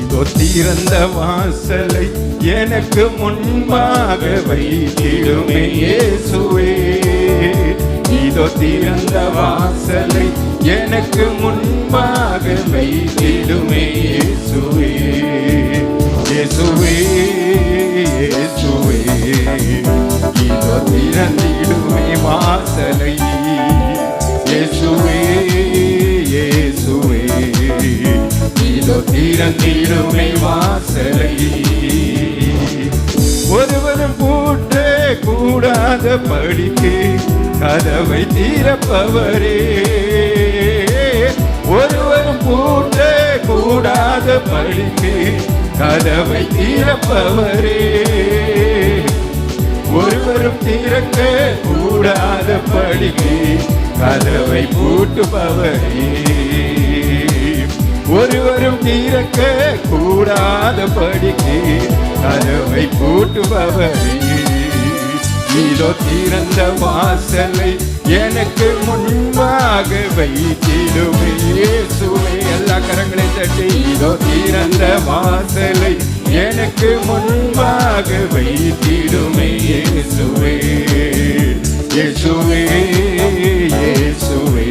இதோ திறந்த வாசலை எனக்கு முன்பாக வைத்திடுமே இயேசுவே. இதோ திறந்த வாசலை எனக்கு முன்பாக வைத்திடுமே இயேசுவே. இயேசுவே இயேசுவே. இதோ திறந்திடுமே வாசலை இதோ திறந்திடுமே வாசலை ஒருவரும் பூட்ட கூடாத படிக்கு கதவை தீரப்பவரே ஒருவரும் பூட்ட கூடாத படிக்கு கதவை தீரப்பவரே ஒருவரும் திறக்க கூடாத படிக்கு கதவை பூட்டுபவரே. திறக்க கூடாத படிக்கு கதவை பூட்டுபவரே இதோ திறந்த வாசலை எனக்கு முன்பாக வைத்திடுமே இயேசுவே. எல்லா கரங்களை தட்டி இதோ திறந்த வாசலை எனக்கு முன்பாக வைத்திடுமே இயேசுவே. இயேசுவே இயேசுவே.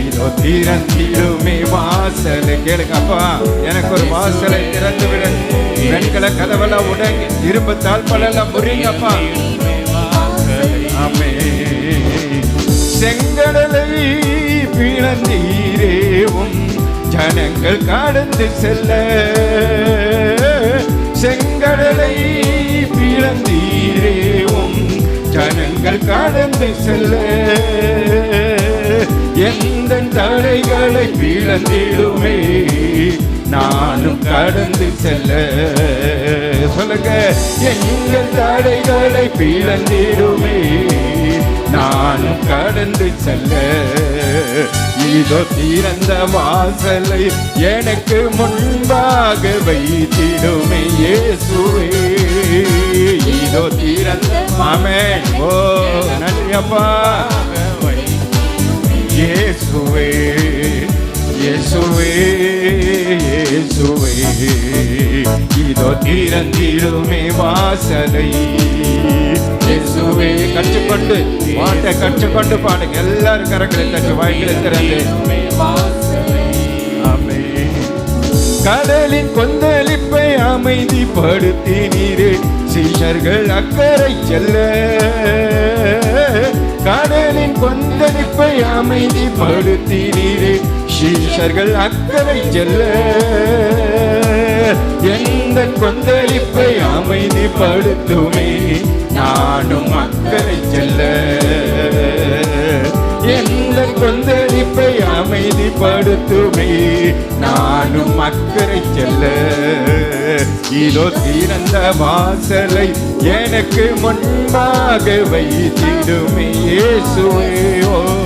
இதோ திறந்திடுமே வா வாசலை கேளுங்க அப்பா. எனக்கு ஒரு வாசலை திறந்து விட வெண்கல கதவெல்லாம் உடங்கி. இரும்பு தாழ்பலெல்லாம் முறிங்கப்பா அமே செங்கடலை பிளந்தீரேவும் ஜனங்கள் கடந்து செல்ல. செங்கடலை பிளந்தீரேவும் ஜனங்கள் கடந்து செல்ல. என் தடைகளை பிளந்திடுமே. நானும் கடந்து செல்ல. சொல்லுங்க எங்கள் தடைகளை பிளந்திடுமே. நானும் கடந்து செல்ல. இதோ திறந்த வாசலை எனக்கு முன்பாக வைத்திடுமே இயேசுவே. இதோ திறந்த மாமே ஓ நன்றி அப்பா இயேசுவே இயேசுவே இயேசுவே. இதோ திறந்திடுமே வாசனை இயேசுவே கற்றுக்கொண்டு பாட்டை கற்றுக்கொண்டு பாடுங்க எல்லாரும் கரங்களை தட்டு வாய்களை திறந்து. ஆமென். கடலின் கொந்தளிப்பை அமைதிப்படுத்தினீரே. சீஷர்கள் அக்கறை செல்ல. கடலின் கொந்த கொந்தளிப்பை அமைதிப்படுத்தினீரே சீஷர்கள் அக்கறை செல்ல. எந்த கொந்தளிப்பை அமைதிப்படுத்துமே. நானும் அக்கறை செல்ல. எந்த கொந்தளிப்பை அமைதிப்படுத்துமே. நானும் அக்கறை செல்ல. இதோ திறந்த வாசலை எனக்கு முன்பாக வைத்திடுமே. சுவையோ